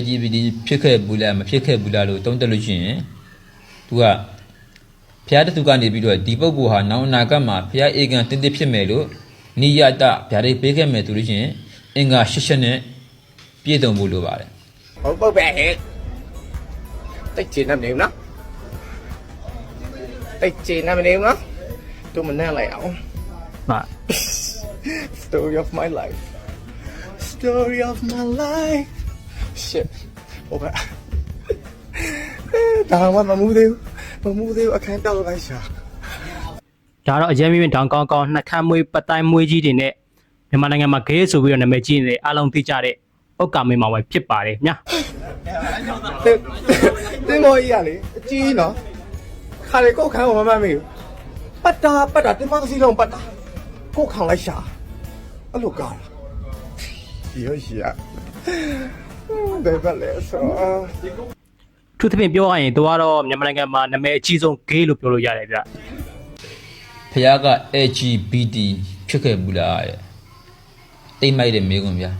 LGBT ဖြစ်ခဲ့ဘူးလားမဖြစ်ခဲ့ဘူးလားလို့တုံးတက်လို့ရှိရင်သူကဖျားတစ်သူကနေပြီးတော့ဒီပုဂ္ဂိုလ်ဟာနောင်အနာဂတ်မှာဖျားအေကန်တင်းတင်းဖြစ်မယ်လို့နိယတဗျာဒိတ်ပေးခဲ့မယ်သူလို့ရှိရင်အင်္ဂါရှစ်ချက်နဲ့ပြည့်စုံဖို့လိုပါတယ်ဟုတ်ပုတ်ပဲဟဲ့တိတ်ချင်နေမနေဘူးနော်တိတ်ချင်နေမနေဘူးနော်တို့မနဲ့လိုက်အောင်မှ story of my life story of my life shit ဟုတ်ပါဒါမှမမှုသေးဘူးမမှုသေးဘူးအခန်းတောက်လိုက်ရှာဒါတော့အရင်မြင့်တောင်ကောင်းကောင်းနှက်ခမ်းမွေးပတိုင်းမွေးကြီးတွေနဲ့မြန်မာနိုင်ငံမှာဂေးဆိုပြီးတော့နာမည်ကြီးနေတဲ့အလုံးသိကြတဲ့ဥက္ကာမင်းမောင်ပဲဖြစ်ပါတယ်ညာတင်းတင်းမောကြီးရလေအကြီးနော်ခါလေကိုယ်ခန်းကိုမမမေးဘူးပတ်တာပတ်တာတင်းမစီလုံးပတ်တာကိုယ်ခန်းလိုက်ရှာအဲ့လိုကားလားဒီရရှိရ ဘယ်ဘက်လဲဆိုသူသဖြင့်ပြောရရင်သူကတော့မြန်မာနိုင်ငံမှာနာမည်အကြီးဆုံးဂေးလို့ပြောလို့ရတယ်ဗျဖျားက LGBT ဖြစ်ခဲ့ဘူးလားတဲ့တိတ်မိုက်တဲ့မေးခွန်းဗျာ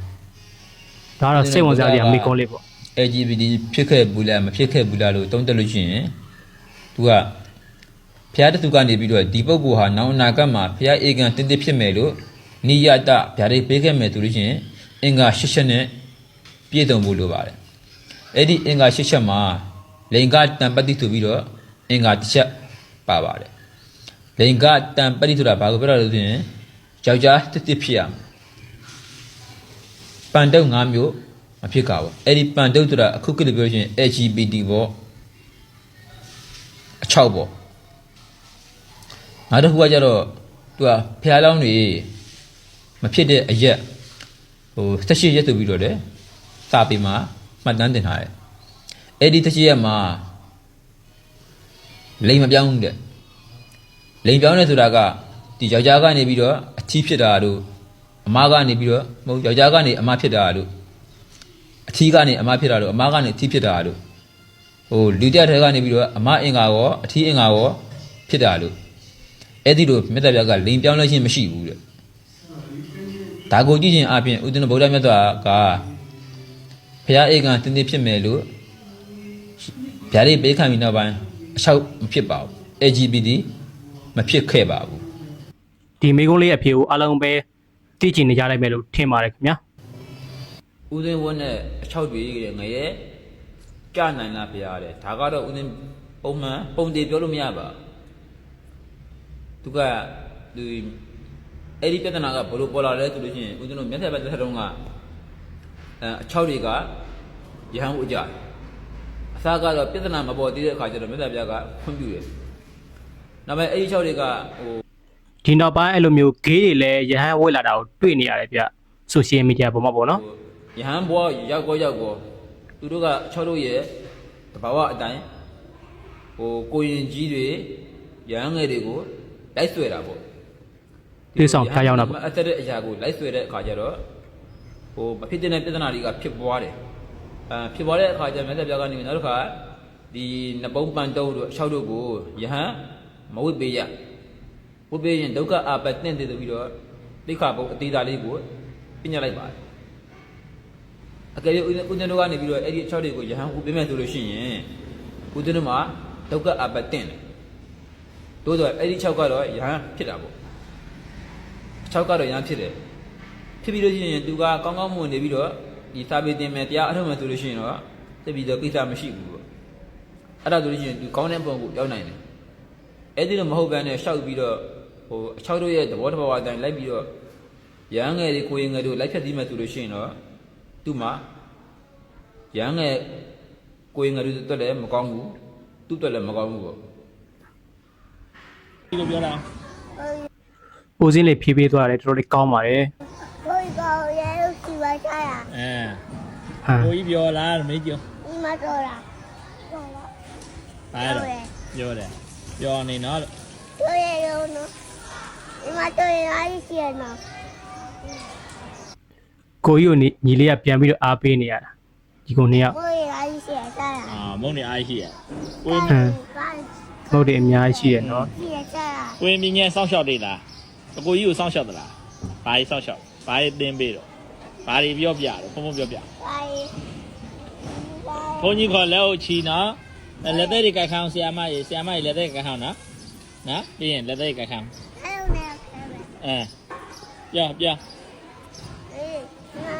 ဒါကတော့စိတ်ဝင်စားစရာမိကုန်းလေးပေါ့ LGBT ဖြစ်ခဲ့ဘူးလားမဖြစ်ခဲ့ဘူးလားလို့တုံးတက်လို့ရှိရင်သူကဖျားတစ်သူကနေပြီးတော့ဒီပုဂ္ဂိုလ်ဟာနောင်အနာဂတ်မှာဖျားအေကန်တင်းတင်းဖြစ်မယ်လို့နိယတဗျာဒိတ်ပေးခဲ့မယ်သူလို့ရှိရင်အင်္ဂါရှစ်ချက်နဲ့ ပြည့်စုံဖို့လိုပါတယ်အဲ့ဒီအင်္ဂါရှစ်ချက်မှာလိင်္ဂတံပတ္တိဆိုပြီးတော့အင်္ဂါတစ်ချက်ပါပါတယ်လိင်္ဂတံပတ္တိဆိုတာဘာကိုပြောတာလဲဆိုရင်ယောက်ျားတစ်တစ်ဖြစ်ရမယ်ပန်တုတ်၅မျိုးမဖြစ်ကြဘူးအဲ့ဒီပန်တုတ်ဆိုတာအခုကလေးပြောရှင် LGBT ပေါ့အချောက်ပေါ့နောက်တစ်ခုကကြတော့သူကဖျားလောင်းတွေမဖြစ်တဲ့အရက်ဟို၁၈ရက်ဆိုပြီးတော့လေ စာပေမှာမှတ်တမ်းတင်ထားတယ်အဲ့ဒီ၁၈ရက်မှာလိမ်မပြောင်းဘူးတဲ့လိမ်ပြောင်းတယ်ဆိုတာကဒီယောက်ျားကနေပြီးတော့အချီးဖြစ်တာတို့အမားကနေပြီးတော့မဟုတ်ယောက်ျားကနေအမားဖြစ်တာတို့အထီးကနေအမဖြစ်တာလို့အမကနေအထီးဖြစ်တာလို့ဟိုလူတက်ထဲကနေပြီးတော့အမအင်္ဂါရောအထီးအင်္ဂါရောဖြစ်တာလို့အဲ့ဒီလိုမြတ်တရားကလိန်ပြောင်းလဲခြင်းမရှိဘူးတဲ့ဒါကိုကြည့်ခြင်းအပြင်ဥဒ္ဒနဗုဒ္ဓမြတ်စွာက ဘုရားဧကံတင်းတင်းဖြစ်မယ်လို့ဗျာဒိတ်ပေးခံပြီးနောက်ပိုင်းအချောက်မဖြစ်ပါဘူး LGBT မဖြစ်ခဲ့ပါဘူးဒီမိကုန်းလေးအဖြေကိုအလုံးပဲသိချင်နေကြလိုက်မယ်လို့ထင်ပါတယ်ခင်ဗျာဦးသိန်းဝတ်နဲ့အချောက်တွေတဲ့ငရဲကြနိုင်လားဗျာတဲ့ဒါကတော့ဦးသိန်းပုံမှန်ပုံတည်ပြောလို့မရပါသူကသူအဲ့ဒီပြဿနာကဘယ်လိုပေါ်လာလဲဆိုလို့ရှိရင်ဦးသိန်းတို့မျက်ထပ်ဘက်တစ်ထပ်တုန်းက အဲအချောက်တွေကရဟန်းဦးကြတယ်အစားကတော့ပြဿနာမပေါ်သေးတဲ့အခါကျတော့မြတ်ဗျာကခွင့်ပြုတယ်နောက်မဲ့အဲ့ဒီချောက်တွေကဟိုဒီနောက်ပိုင်းအဲ့လိုမျိုးဂေးတွေလည်းရဟန်းဝဲလာတာကိုတွေ့နေရတယ်ဗျဆိုရှယ်မီဒီယာပေါ်မှာပေါ့နော်ယဟန်ဘွားရောက်ကောရောက်ကောသူတို့ကချောက်တို့ရဲ့တဘာဝအတိုင်းဟိုကိုရင်ကြီးတွေရဟန်းငယ်တွေကိုလိုက်ဆွဲတာပေါ့တွေ့ဆောင်ဖျားရောက်တာပေါ့အသက်တဲ့အရာကိုလိုက်ဆွဲတဲ့အခါကျတော့ ဟိုမဖြစ်တဲ့ပြဿနာတွေကဖြစ်ပွားတယ်အဲဖြစ်ပွားတဲ့အခါကျမြတ်စွာဘုရားကနေနောက်တစ်ခါဒီနပုံးပန်တုံးတို့အချောက်တို့ကိုယဟန်မဝိပေးရဝိပေးရင်ဒုက္ခအာပတ္တင့်တည်ပြီးတော့ဒိဋ္ဌဘုံအသေးသားလေးကိုပြညတ်လိုက်ပါတယ်အကယ်၍ဦးဦးဇင်းတို့ကနေပြီးတော့အဲ့ဒီအချောက်တွေကိုယဟန်ဟူပေးမယ်ဆိုလို့ရှိရင်ဦးဇင်းတို့မှာဒုက္ခအပတ္တင်တယ်တိုးတော့အဲ့ဒီ6ကတော့ယဟန်ဖြစ်တာပေါ့6ကတော့ယဟန်ဖြစ်တယ် ဖြစ်ပြီးလို့ရှိရင်သူကကောင်းကောင်းမွန်နေပြီးတော့ဒီစာပေသင်မယ်တရားအထုတ်မယ်ဆိုလို့ရှိရင်တော့သိပြီးတော့ကိစ္စမရှိဘူးပေါ့အဲ့ဒါဆိုလို့ရှိရင်သူကောင်းတဲ့ပုံကိုရောက်နိုင်တယ်အဲ့ဒီလိုမဟုတ်ဘဲနဲ့ရှောက်ပြီးတော့ဟိုအချောက်တို့ရဲ့သဘောတဘာဝအတိုင်းလိုက်ပြီးတော့ရဟန်းငယ်တွေကိုရင်ငယ်တို့လိုက်ဖြတ်သီးမယ်ဆိုလို့ရှိရင်တော့သူ့မှာရဟန်းငယ်ကိုရင်ငယ်တို့တွက်လည်းမကောင်းဘူးသူ့တွက်လည်းမကောင်းဘူးပေါ့ဒီလိုပြောတာဦးစင်းလေးဖြေးပေးသွားတယ်တော်တော်လေးကောင်းပါတယ် ပြောကြတာအဲဟာကိုကြီးပြောလားမေးကြည့်ဦးမတော်လားပြောတော့ပါတော့ပြောတယ်ပြောနေနော်ပြောရရုံနော်ဒီမှာတော်ရအားရှိရနော်ကိုကြီးကိုညီလေးကပြန်ပြီးတော့အားပေးနေရတာဒီကုန်နေရကိုကြီးအားရှိရတာအာမုံနေအားရှိရကိုကြီးမုံတွေအများကြီးရှိရနော်ရှိရတာကိုကြီးမြင်ရစောင့်ရှောက်နေလားအကိုကြီးကိုစောင့်ရှောက်သလားဘာကြီးစောင့်ရှောက်ဘာကြီးတင်းပေးတော့ ဘာကြီးပြောပြတော့ဖုံဖုံပြောပြ哪里？ဘုန်းကြီးခေါ်လက်ကိုချီနော်အဲလက်သက်တွေကခံအောင်ဆရာမကြီးဆရာမကြီးလက်သက်ကခံအောင်နော်နော်ပြီးရင်လက်သက်ကခံအောင်အဲ့လိုနဲ့ခဲမယ်အဲပြောပြောအေးငါ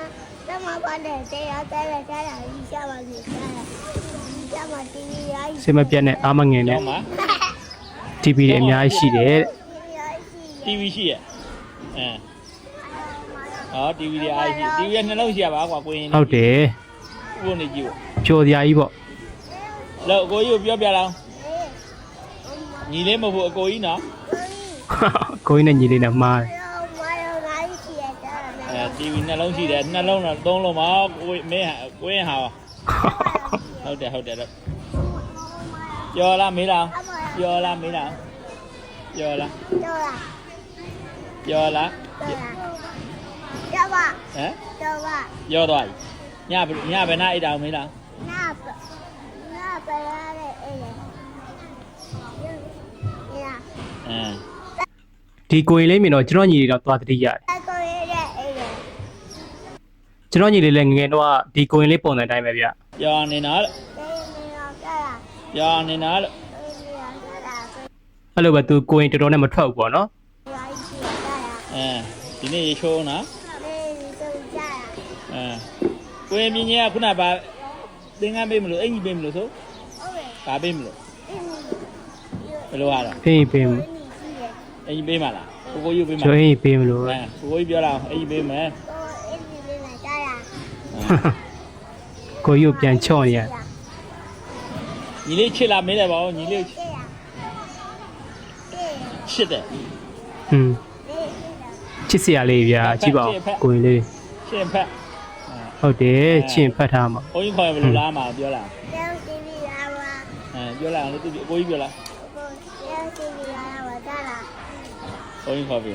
တမပါတယ်တရားတဲရကြရဒီချပါလိမ့်စားရဒီချမှာတီဗီရိုက်စင်မပြတ်နဲ့အာမငင်နဲ့ တော့မှာ TV တွေအများကြီးရှိတယ်တဲ့ TV ရှိရဲ့အဲ ဟော TV တွေအားရှိ TV ရဲ့နှလုံးရှိရပါကွာကိုရင်ဟုတ်တယ်ဘုန်းကြီးကြည့်ပျော်စရာကြီးပေါ့လို့ကိုကြီးကိုပြောပြလောင်းညီလေးမဟုတ်ဘူးအကိုကြီးနော်ကိုင်းနဲ့ညီလေးနဲ့မှားတယ်အဲ TV နှလုံးရှိတယ်နှလုံးတော့သုံးလုံးပါကိုမင်းဟာကိုရင်ဟာဟုတ်တယ်ဟုတ်တယ်တော့ပြောလားမေးလားပြောလားမေးလားပြောလားပြောလား ဟမ်ပြောသွားပြီညဘညဘယ်နာအိတ်တောင်မေးလားအဲဒီကိုရင်လေးမြင်တော့ကျွန်တော်ညီလေးတော့သွားတတိရတယ်ကျွန်တော်ညီလေးလည်းငယ်ငယ်တော့ဒီကိုရင်လေးပုံစံအတိုင်းပဲဗျပြောနေနော်လို့ပြောနေနော်လို့အဲ့လိုပဲသူကိုရင်တော်တော်နဲ့မထွက်ဘူးပေါ့နော်အဲဒီနေ့ရေချိုးနော်အဲ ကိုရင်မြင်းကြီးကခုနကပါသင်္ကန်းပေးမလို့အင်ကြီးပေးမလို့ဆိုဘာပေးမလို့ဘယ်လိုရတော့ဖေးပေးမအင်ကြီးပေးမလားကိုကိုကြီးပေးမကျွန်လားတော်ပေးမလို့အဲကိုကိုကြီးပြောလားအင်ကြီးပေးမယ်ကိုကြီးကိုပြန်ချော့နေရညီလေးချစ်လာမင်းလည်းပါဦးညီလေးချစ်တယ်ဟွန်းချစ်စရာလေးဗျာကြည့်ပါဦးကိုရင်လေးချစ်ဖက် ဟုတ်တယ်ချင်းဖတ်ထားမှာဘုန်းကြီးခေါ်ဘယ်လိုလားမှာပြောလားအဲပြောလားလို့သူကိုကြီးပြောလားဘုန်းကြီးခေါ်ပြီ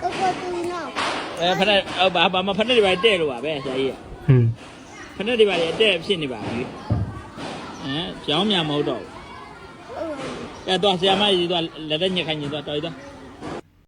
ကိုကိုတူနော်အဲဖက်နဲ့ဘာဘာမဖက်နဲ့တွေပါတဲ့လို့ပါပဲဆရာကြီးဟွန်းဖက်နဲ့တွေပါတဲ့ဖြစ်နေပါပြီအဲကြောင်းမြမဟုတ်တော့ဟုတ် အဲတော့ဆရာမကြီးတော့လက်သက်ညက်ခိုင်းနေတော့တော်ပြီတော့